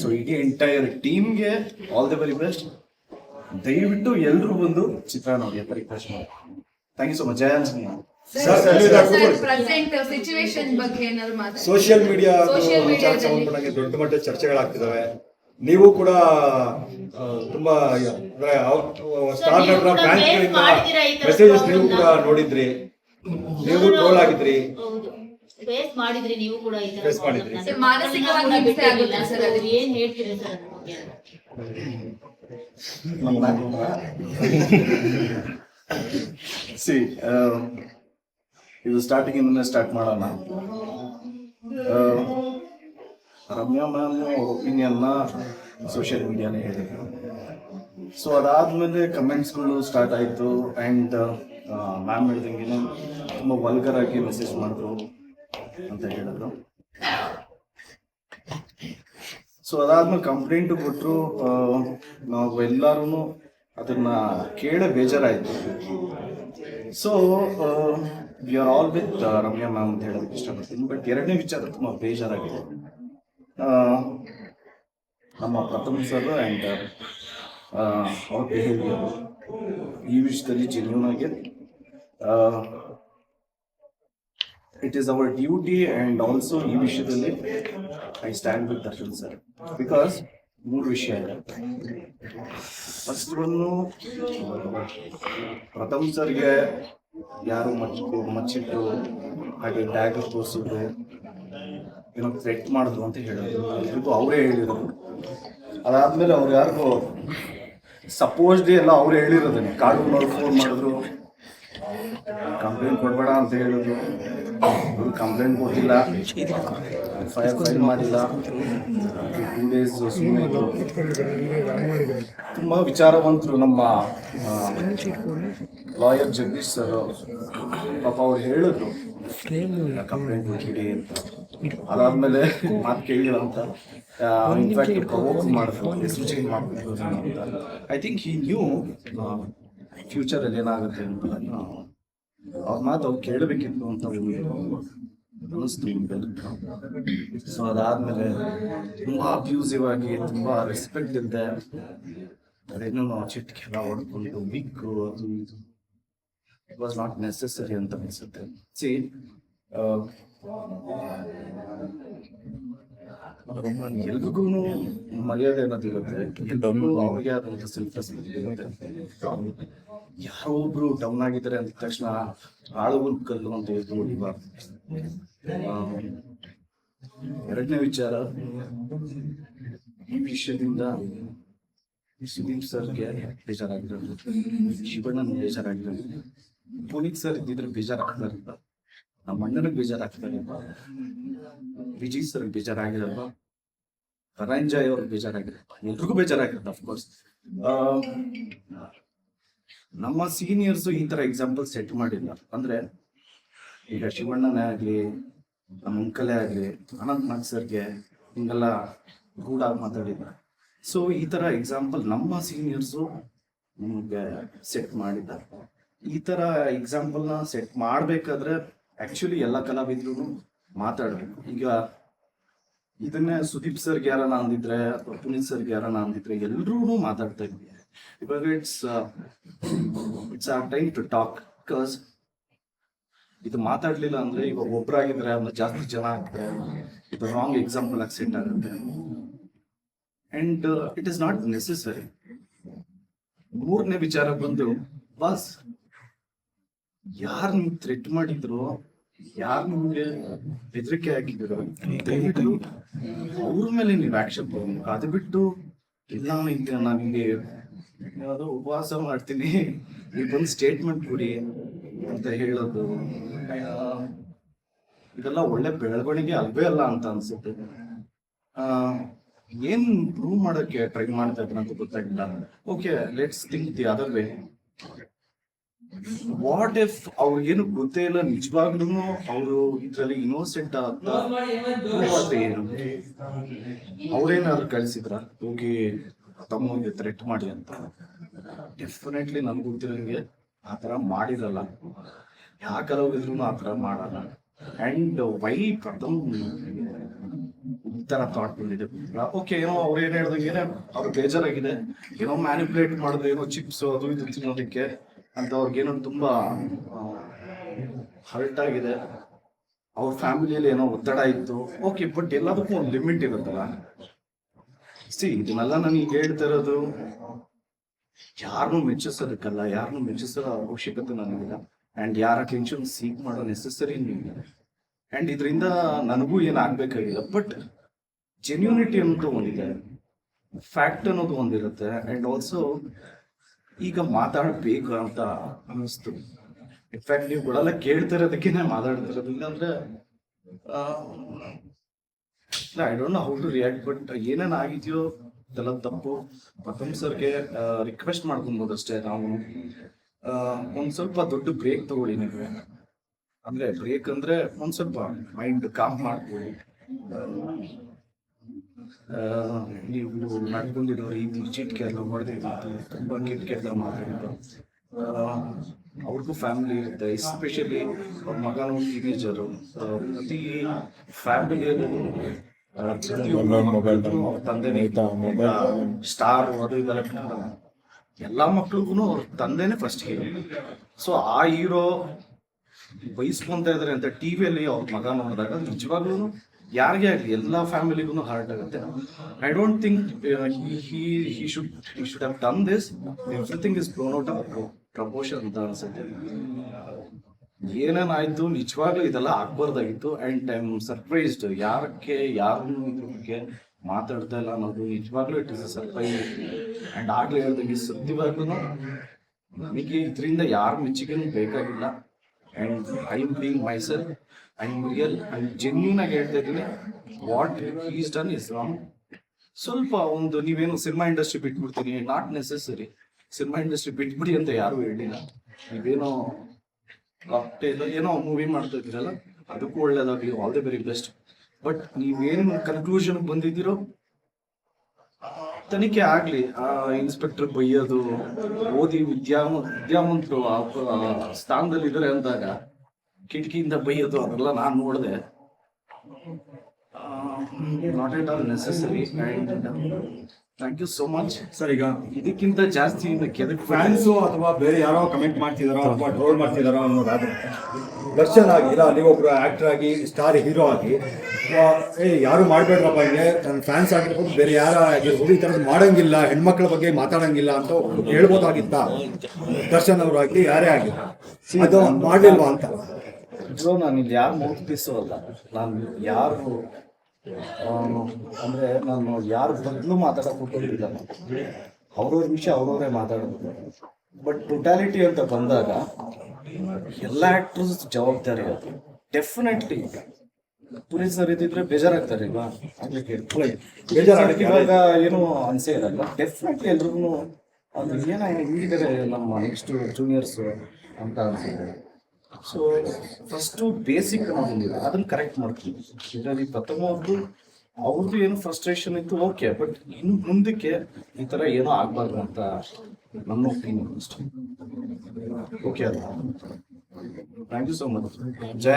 So ಇಡೀ entire ಟೀಮ್ಗೆ all the very best ದಯವಿಟ್ಟು ಎಲ್ಲರೂ ಬಂದು ಚಿತ್ರ ನೋಡಿ ಅಂತ ರಿಕ್ವೆಸ್ಟ್ ಮಾಡಿ. Thank you so much Jaya Anjaneya present situation ಬಗ್ಗೆ ಏನಾದ್ರು ಮಾತಾಡಿ. ಸೋಷಿಯಲ್ ಮೀಡಿಯಾ media ದಲ್ಲಿ. ಸಂಬಂಧಪಟ್ಟಂಗೆ ದೊಡ್ಡ ಮಟ್ಟದ ಚರ್ಚೆಗಳಾಗ್ತಿದಾವೆ. ನೀವು ಕೂಡ ತುಂಬಾ ಅಂದ್ರೆ ಸ್ಟಾರ್ ನೀವು ನಟರ ಮೆಸೇಜಸ್ ನೀವು ಕೂಡ ನೋಡಿದ್ರಿ. ನೀವು ಟ್ರೋಲ್ ಆಗಿದ್ರಿ. ಹೌದು. ಫೇಸ್ ಮಾಡಿದ್ರಿ ನೀವು ಕೂಡ ಈ ತರ Face ಮಾಡಿದ್ರಿ. problem ನ. ಸರ್, ಮಾನಸಿಕವಾಗಿ ಅದನ್ನ ಹಿಂಸೆ ಬಿಟ್ಟಿಲ್ಲ. ಆಗುತ್ತೆ ಸರ್ ಅದು ಏನ್ ಹೇಳ್ತೀರಿ ಸರ್ ಅದ್ರ ಬಗ್ಗೆ? ಸಿ ಇದು ಸ್ಟಾರ್ಟಿಂಗ್ ಇಂದನೇ ಸ್ಟಾರ್ಟ್ ಮಾಡೋಣ ಆ, ರಮ್ಯಾ ಮ್ಯಾಮ್ ಅವ್ರ ಒಪಿನಿಯನ್ನ ಸೋಷಿಯಲ್ ಮೀಡಿಯಾನೇ ಹೇಳಿದ್ರು ಸೊ ಅದಾದ್ಮೇಲೆ ಕಮೆಂಟ್ಸ್ಗಳು ಸ್ಟಾರ್ಟ್ ಆಯಿತು ಆ್ಯಂಡ್ ಮ್ಯಾಮ್ ಹೇಳ್ದಂಗೆ ತುಂಬ ವಲ್ಗರ್ ಆಗಿ ಮೆಸೇಜ್ ಮಾಡಿದ್ರು ಅಂತ ಹೇಳಿದ್ರು ಸೊ ಅದಾದ್ಮೇಲೆ ಕಂಪ್ಲೇಂಟ್ ಕೊಟ್ಟರು ನಾವು ಎಲ್ಲರೂ ಅದನ್ನ ಕೇಳ ಬೇಜಾರಾಯಿತು. So we are all with Ramya ma'am ಅಂತ ಹೇಳೋದಕ್ಕೆ ಇಷ್ಟಪಡ್ತೀನಿ. ಬಟ್ ಎರಡನೇ ವಿಚಾರ ತುಂಬ ಬೇಜಾರಾಗಿದೆ. ನಮ್ಮ ಪ್ರಥಮ ಸರ್ ಆ್ಯಂಡ್ ಅವ್ರ ಬಿಹೇವಿಯರ್ ಈ ವಿಷಯದಲ್ಲಿ genuine it is our duty and also ಈ ವಿಷಯದಲ್ಲಿ I stand with Darshan sir because ಮೂರು ವಿಷಯ ಫಸ್ಟ್ ಒಂದು ಪ್ರಥಮ್ ಸರ್ಗೆ ಯಾರು ಮಚ್ಚು ಮಚ್ಚಿಟ್ಟು, ಹಾಗೆ ಟ್ಯಾಗ್ ತೋರಿಸಿದ್ರು, ಏನೋ ಥ್ರೆಟ್ ಮಾಡಿದ್ರು ಅಂತ ಹೇಳಿದ್ರು. ಅವರೇ ಹೇಳಿದರು ಅದಾದ್ಮೇಲೆ ಅವ್ರು ಯಾರಿಗೂ ಸಪೋಸ್ಡ್ ಎಲ್ಲ ಅವ್ರು ಹೇಳಿರೋದನ್ನೇ ಕಾಡು ಫೋನ್ ಮಾಡಿದ್ರು. ಕಂಪ್ಲೇಂಟ್ ಕೊಡಬೇಡ ಅಂತ ಹೇಳಿದ್ರು. ಕಂಪ್ಲೇಂಟ್ ಕೊಟ್ಟಿಲ್ಲ. ಫೈರ್ ಫೈಲ್ ಮಾಡಿಲ್ಲ. ಟೂ ಡೇಸ್ ಸುಮ್ಮನೆ ತುಂಬ ವಿಚಾರವಂತರು ನಮ್ಮ ಲಾಯರ್ ಜಗದೀಶ್ ಸರ್ ಪಾಪ ಅವ್ರು ಹೇಳಿದ್ರು ಕಂಪ್ಲೇಂಟ್ ಕೊಟ್ಟಿಡಿ ಅಂತ. ಅದಾದ್ಮೇಲೆ ಮಾತು ಕೇಳಿಲ್ಲ ಅಂತ. ಇನ್ಫ್ಯಾಕ್ಟ್ ಪ್ರವೋಕ್ ಮಾಡಿದ್ರು ಹೆಸರು ಚೇಂಜ್ ಅಂತ. ಐ ಥಿಂಕ್ ಹಿ ನ್ಯೂ ಫ್ಯೂಚರಲ್ಲಿ ಏನಾಗುತ್ತೆ ಅಂತ. ಅವ್ರ ಮಾತು ಅವ್ರು ಕೇಳಬೇಕಿತ್ತು ಅಂತ ಅನ್ನಿಸ್ತು ಸೊ ಅದಾದ್ಮೇಲೆ ತುಂಬಾ ಅಬ್ಯೂಸಿವ್ ಆಗಿ ತುಂಬಾ ರೆಸ್ಪೆಕ್ಟ್ ಇಲ್ಲದೆ ಅದೇನೋ ಚಿಟ್ಕೆಲ್ಲ ಹೊಡ್ಕೊಂಡು ಬಿಕ್ಕು ಅದು ಇದು ಇಟ್ ವಾಸ್ ನಾಟ್ ನೆಸೆಸರಿ ಅಂತ ಅನ್ಸುತ್ತೆ. ಸಿ ಎಲ್ರಿಗೂ ಮರ್ಯಾದೆ ಅನ್ನೋದಿರುತ್ತೆ. ಎಲ್ರಿಗೂ ಅವ್ರಿಗೆ ಆದಂತ ಸೆಲ್ಫ್ ರೆಸ್ಪೆಕ್ಟ್ ಇರುತ್ತೆ. ಯಾರೋ ಒಬ್ರು ಡೌನ್ ಆಗಿದ್ದಾರೆ ಅಂದ ತಕ್ಷಣ ಆಳುಗಳು ಕಲ್ಲು ಅಂತ ಆ, ಎರಡನೇ ವಿಚಾರ. ಈ ವಿಷಯದಿಂದ ಸುದೀಪ್ ಸರ್ಗೆ ಬೇಜಾರಾಗಿರೋದು. ಶಿವಣ್ಣನ ಬೇಜಾರಾಗಿರೋದು. ಪುನೀತ್ ಸರ್ ಇದ್ದಿದ್ರೆ ಬೇಜಾರಾಗ್ತಾರೆ ನಮ್ಮ ಅಣ್ಣನಿಗೆ ಬೇಜಾರಾಗ್ತಾರಿಲ್ಲ ವಿಜಯ್ ಸರ್ ಬೇಜಾರಾಗಿರಲ್ವಾ? ಕರಾಂಜಾಯ್ ಅವ್ರಿಗೆ ಬೇಜಾರಾಗಿರಲ್ವಾ? ಎಲ್ರಿಗೂ ಬೇಜಾರಾಗಿರುತ್ತೆ ಅಫ್ಕೋರ್ಸ್ ನಮ್ಮ ಸೀನಿಯರ್ಸ್ ಈ ತರ ಎಕ್ಸಾಂಪಲ್ ಸೆಟ್ ಮಾಡಿಲ್ಲ. ಅಂದ್ರೆ ಈಗ ಶಿವಣ್ಣನೇ ಆಗ್ಲಿ, ನಮ್ಮ ಅಂಕಲೇ ಆಗ್ಲಿ, ಅನಂತ್ ನಾಗ್ ಸರ್ಗೆ ಹಿಂಗೆಲ್ಲ ಗೂಢಾಗಿ ಮಾತಾಡಿದ್ದಾರೆ ಸೊ ಈ ತರ ಎಕ್ಸಾಂಪಲ್ ನಮ್ಮ ಸೀನಿಯರ್ಸು ನಿಮ್ಗೆ ಸೆಟ್ ಮಾಡಿದ್ದಾರೆ ಈ ತರ ಎಕ್ಸಾಂಪಲ್ನ ಸೆಟ್ ಮಾಡ್ಬೇಕಾದ್ರೆ ಆಕ್ಚುಲಿ ಎಲ್ಲ ಕಲಾವಿದ್ರು ಮಾತಾಡ್ಬೇಕು. ಈಗ ಇದನ್ನೇ ಸುದೀಪ್ ಸರ್ಗೆ ಯಾರನ್ನ ಅಂದಿದ್ರೆ ಅಥವಾ ಪುನೀತ್ ಸರ್ಗೆ ಯಾರನ್ನ ಅಂದಿದ್ರೆ ಎಲ್ರೂ ಮಾತಾಡ್ತಾ ಇದ್ವಿ. ಇವಾಗ ಇಟ್ಸ್ it's ಆ ಟೈಮ್ ಟು talk because ಇದು ಮಾತಾಡ್ಲಿಲ್ಲ ಅಂದ್ರೆ ಇವಾಗ ಒಬ್ರಾಗಿದ್ರೆ ಅಂದ್ರೆ ಜಾಸ್ತಿ ಜನ ಆಗುತ್ತೆ ಇದು ರಾಂಗ್ ಎಕ್ಸಾಂಪಲ್ ಆಗಿ ಆಗುತ್ತೆ. And it is not necessary ಮೂರನೇ ವಿಚಾರ ಬಂದು, ಬಾಸ್, ಯಾರು ನಿಮ್ಗೆ ಥ್ರೆಟ್ ಮಾಡಿದ್ರು? ಯಾರು ನಿಮ್ಗೆ ಬೆದರಿಕೆ ಹಾಕಿದ್ರು? ದಯವಿಟ್ಟು ಅವ್ರ ಮೇಲೆ ನೀವು ಆಕ್ಷನ್ ಅದು ಬಿಟ್ಟು, ಇಲ್ಲ ನಿಂಗೆ ನಾವು ನಿಮಗೆ ಯಾವ್ದೋ ಉಪವಾಸ ಮಾಡ್ತೀನಿ. ಈಗ ಒಂದು ಸ್ಟೇಟ್ಮೆಂಟ್ ಕೊಡಿ ಅಂತ ಹೇಳೋದು. ಇದೆಲ್ಲ ಒಳ್ಳೆ ಬೆಳವಣಿಗೆ ಅಲ್ವೇ ಅಲ್ಲ ಅಂತ ಅನ್ಸುತ್ತೆ. ಆ, ಏನ್ ಪ್ರೂವ್ ಮಾಡೋಕೆ ಟ್ರೈ ಮಾಡ್ತಾ ಇದ್ರೆ ಅಂತ ಗೊತ್ತಾಗಿಲ್ಲ. Okay let's think the other way what if ಅವ್ರಿಗೇನು ಗೊತ್ತೇ ಇಲ್ಲ ನಿಜವಾಗ್ಲೂ ಅವರು ಇದ್ರಲ್ಲಿ ಇನ್ನೋಸೆಂಟ್ ಅಂತ ಏನು? ಅವ್ರೇನಾದ್ರು ಕಳಿಸಿದ್ರ? ಹೋಗಿ ತಮ್ಮಗೆ ಥ್ರೆಟ್ ಮಾಡಿ ಅಂತ. ಡೆಫಿನೆಟ್ಲಿ ನನ್ಗೆ ಆ ಥರ ಮಾಡಿರಲ್ಲ. ಯಾವ ಹೋಗಿದ್ರು ಆ ಥರ ಮಾಡಲ್ಲ. ಅಂಡ್ ವೈ ಪ್ರಥಮ್ ತರ ಥಾಟ್ ಬಂದಿದೆ. ಓಕೆ ಏನೋ ಅವ್ರು ಏನ್ ಹೇಳ್ದಂಗೆ ಏನೇ, ಅವ್ರು ಬೇಜಾರಾಗಿದೆ. ಏನೋ ಮ್ಯಾನಿಪುಲೇಟ್ ಮಾಡಿದ್ರೆ ಏನೋ ಚಿಪ್ಸ್ ಅದು ಇದು ತಿನ್ನೋದಕ್ಕೆ ಅಂತ ಅವ್ರಿಗೇನೋ ತುಂಬಾ ಹರ್ಟ್ ಆಗಿದೆ. ಅವ್ರ ಫ್ಯಾಮಿಲಿಯಲ್ಲಿ ಏನೋ ಒತ್ತಡ ಇತ್ತು. ಓಕೆ ಬಟ್ ಎಲ್ಲದಕ್ಕೂ ಒಂದು ಲಿಮಿಟ್ ಇರುತ್ತಲ್ಲ. ಸಿ ಇದನ್ನೆಲ್ಲ ನನಗೆ ಹೇಳ್ತಾ ಇರೋದು ಯಾರನ್ನೂ ಮೆಚ್ಚಿಸೋದಕ್ಕಲ್ಲ ಯಾರನ್ನೂ ಮೆಚ್ಚಿಸೋ ಅವಶ್ಯಕತೆ ನನಗಿಲ್ಲ. ಅಂಡ್ ಯಾರ ಟೆನ್ಷನ್ ಸೀಕ್ ಮಾಡೋ ನೆಸೆಸರಿ ಇಲ್ಲ. ಅಂಡ್ ಇದರಿಂದ ನನಗೂ ಏನು ಆಗ್ಬೇಕಾಗಿಲ್ಲ ಬಟ್ ಜೆನ್ಯೂನಿಟಿ ಅನ್ನೋದು ಒಂದಿದೆ. ಫ್ಯಾಕ್ಟ್ ಅನ್ನೋದು ಒಂದಿರುತ್ತೆ. ಅಂಡ್ ಆಲ್ಸೋ ಈಗ ಮಾತಾಡಬೇಕು ಅಂತ ಅನ್ನಿಸ್ತು. ಇನ್ಫ್ಯಾಕ್ಟ್ ನೀವು ಕೂಡ ಕೇಳ್ತಾ ಇರೋದಕ್ಕೆ ಮಾತಾಡ್ತಿರೋದು ಇಲ್ಲಾಂದ್ರೆ I don't know how to react but ಏನೇನು ಆಗಿದೆಯೋ ಅದೆಲ್ಲ ತಪ್ಪು. ಪ್ರಥಮ್ ಸರ್ಗೆ ರಿಕ್ವೆಸ್ಟ್ ಮಾಡ್ಕೊಬೋದು ಅಷ್ಟೇ ನಾವು. ಒಂದು ಸ್ವಲ್ಪ ದೊಡ್ಡ ಬ್ರೇಕ್ ತಗೊಳ್ಳಿ ನೀವು. ಅಂದ್ರೆ ಬ್ರೇಕ್ ಅಂದ್ರೆ ಒಂದ್ ಸ್ವಲ್ಪ ಮೈಂಡ್ ಕಾಮ್ ಮಾಡ್ಕೊಳ್ಳಿ. ನೀವು ನಡ್ಕೊಂಡಿರೋ ರೀತಿ ಚಿಟ್ಕೆ ಎಲ್ಲ ಹೊಡೆದಿದ್ದು ತುಂಬಾ ಕಿಟ್ಕೆ ಎಲ್ಲ ಮಾತಾಡಿದ್ದು ಅವ್ರಿಗೂ ಫ್ಯಾಮಿಲಿ ಇರುತ್ತೆ ಎಸ್ಪೆಷಲಿ ಅವ್ರ ಮಗನ ಟೀನೇಜರು ಪ್ರತಿ ತಂದೆನೇ ಸ್ಟಾರ್ ಅದು ಇದೆಲ್ಲ ಎಲ್ಲ ಮಕ್ಳಿಗೂ ಅವ್ರ ತಂದೆನೇ ಫಸ್ಟ್ ಹೀರೋ ಸೊ ಆ ಹೀರೋ ಬಯಸ್ಕೊಂತ ಇದ್ರೆ ಅಂತ ಟಿವಿಯಲ್ಲಿ ಅವ್ರ ಮಗ ನೋಡಿದಾಗ ನಿಜವಾಗ್ಲೂ ಯಾರಿಗೆ ಆಗಲಿ ಎಲ್ಲ ಫ್ಯಾಮಿಲಿಗೂ ಹಾರ್ಟ್ ಆಗುತ್ತೆ. I don't think he should he should done this everything is blown out proportion ಅಂತ ಅನ್ಸುತ್ತೆ. ಏನೇನಾಯ್ತು? ನಿಜವಾಗ್ಲೂ ಇದೆಲ್ಲ ಆಗ್ಬಾರ್ದಾಗಿತ್ತು. ಅಂಡ್ ಐ ಆಮ್ ಸರ್ಪ್ರೈಸ್ಡ್ ಯಾರಕ್ಕೆ, ಯಾರನ್ನು ಇದ್ರ ಬಗ್ಗೆ ಮಾತಾಡ್ತಾ ಇಲ್ಲ ಅನ್ನೋದು ನಿಜವಾಗ್ಲೂ ಇಟ್ ಇಸ್ ಸರ್ಪ್ರೈಸ್ ಅಂಡ್ ಆಗ್ಲೇ ಹೇಳ್ದಂಗೆ ಸತ್ಯವಾಗ್ಲೂ ನನಗೆ ಇದರಿಂದ ಯಾರ ಮೆಚ್ಚುಗೆನೂ ಬೇಕಾಗಿಲ್ಲ. And I am being myself I am real I genuine ಆಗಿ ಹೇಳ್ತಾ ಇದ್ದೀನಿ. What is done is wrong ಸ್ವಲ್ಪ ಒಂದು ನೀವೇನು ಸಿನಿಮಾ ಇಂಡಸ್ಟ್ರಿ ಬಿಟ್ಬಿಡ್ತೀನಿ. ನಾಟ್ ನೆಸೆಸರಿ ಸಿನಿಮಾ ಇಂಡಸ್ಟ್ರಿ ಬಿಟ್ಬಿಡಿ ಅಂತ ಯಾರು ಹೇಳಿಲ್ಲ. ನೀವೇನೋ ಏನೋ ಮೂವಿ ಮಾಡ್ತಾ ಇದ್ದೀರಲ್ಲ ಅದಕ್ಕೂ ಒಳ್ಳೇದಾಗ್ಲಿ all the very best but ನೀವೇನು ಕನ್ಕ್ಲೂಷನ್ ಬಂದಿದ್ದೀರೋ, ತನಿಖೆ ಆಗ್ಲಿ. ಆ ಇನ್ಸ್ಪೆಕ್ಟರ್ ಬೈಯೋದು, ಓದಿ ವಿದ್ಯಾ, ವಿದ್ಯಾವಂತರು ಆ ಸ್ಥಾನದಲ್ಲಿ ಇದಾರೆ ಅಂದಾಗ, ಕಿಟಕಿಯಿಂದ ಬೈಯೋದು, ಅದೆಲ್ಲ ನಾನು ನೋಡಿದೆ. Not at all necessary thank you so much sir ಈಗ ಇದಕ್ಕಿಂತ ಜಾಸ್ತಿ ಇನ್ನು ಕೆದಕ್ ಫ್ಯಾನ್ಸು ಅಥವಾ ಬೇರೆ ಯಾರೋ ಕಮೆಂಟ್ ಮಾಡ್ತಿದಾರೋ ಅಥವಾ ಟ್ರೋಲ್ ಮಾಡ್ತಿದಾರೋ ಅನ್ನೋದಾದ್ರೆ ದರ್ಶನ್ ಆಗಿ ಇಲ್ಲ ನೀವೊಬ್ರು ಆಕ್ಟರ್ ಆಗಿ ಸ್ಟಾರ್ ಹೀರೋ ಆಗಿ ಏ ಯಾರು ಮಾಡಬೇಡ್ರಪ್ಪ ಹಿಂಗೆ? ನನ್ನ ಫ್ಯಾನ್ಸ್ ಆಗಿರ್ಬೋದು ಬೇರೆ ಯಾರ ಆಗಿರ್ಬೋದು ಈ ಥರದ್ದು ಮಾಡಂಗಿಲ್ಲ ಹೆಣ್ಮಕ್ಳ ಬಗ್ಗೆ ಮಾತಾಡಂಗಿಲ್ಲ ಅಂತ ಹೇಳ್ಬೋದಾಗಿತ್ತ? ದರ್ಶನ್ ಅವರು ಆಗಿ ಯಾರೇ ಆಗಿಲ್ಲ ಅದು ಮಾಡಲಿಲ್ವಾ ಅಂತ? ನಾನು ಇಲ್ಲಿ ಯಾರು ಮೌತ್ ಪೀಸು ಅಲ್ಲ. ನಾನು ಯಾರು ಅಂದ್ರೆ ನಾನು ಯಾರ ಬದಲು ಮಾತಾಡಕ್ ಹೋಗೋದಿಲ್ಲ ಅವ್ರವ್ರ ವಿಷಯ ಅವ್ರವರೇ ಮಾತಾಡೋದು ಬಟ್ ಟೋಟಾಲಿಟಿ ಅಂತ ಬಂದಾಗ ಎಲ್ಲ ಆಕ್ಟರ್ಸ್ ಜವಾಬ್ದಾರಿ ಅದು. ಡೆಫಿನೆಟ್ಲಿ ಪುನೀತ್ ಸರ್ ಇದ್ದಿದ್ರೆ ಬೇಜಾರಾಗ್ತಾರೆ ಬೇಜಾರಾಗಕ್ಕೆ ಇವಾಗ ಏನು ಅನ್ಸೇ ಇರಲ್ಲ. ಡೆಫಿನೆಟ್ಲಿ ಎಲ್ರಿಗೂ ಅದು ಏನ ಹಿಂಗಿದ್ದಾರೆ ನಮ್ಮ ನೆಕ್ಸ್ಟ್ ಜೂನಿಯರ್ಸ್ ಅಂತ ಅನ್ಸುತ್ತೆ. ಸೊ ಫಸ್ಟು ಬೇಸಿಕ್ ಅನ್ನೋದಿಲ್ಲ ಅದನ್ನ ಕರೆಕ್ಟ್ ಮಾಡ್ತೀವಿ. ಇದರಲ್ಲಿ ಪ್ರಥಮ ಅವ್ರದ್ದು ಅವ್ರದ್ದು ಏನು ಫ್ರಸ್ಟ್ರೇಷನ್ ಇತ್ತು ಓಕೆ ಬಟ್ ಇನ್ನು ಮುಂದಕ್ಕೆ ಈ ತರ ಏನೋ ಆಗ್ಬಾರ್ದು ಅಂತ ನನ್ನ ಒಪಿನಿಯನ್ ಅಷ್ಟೇ. ಓಕೆ ಅಲ್ಲ thank you so much Jaya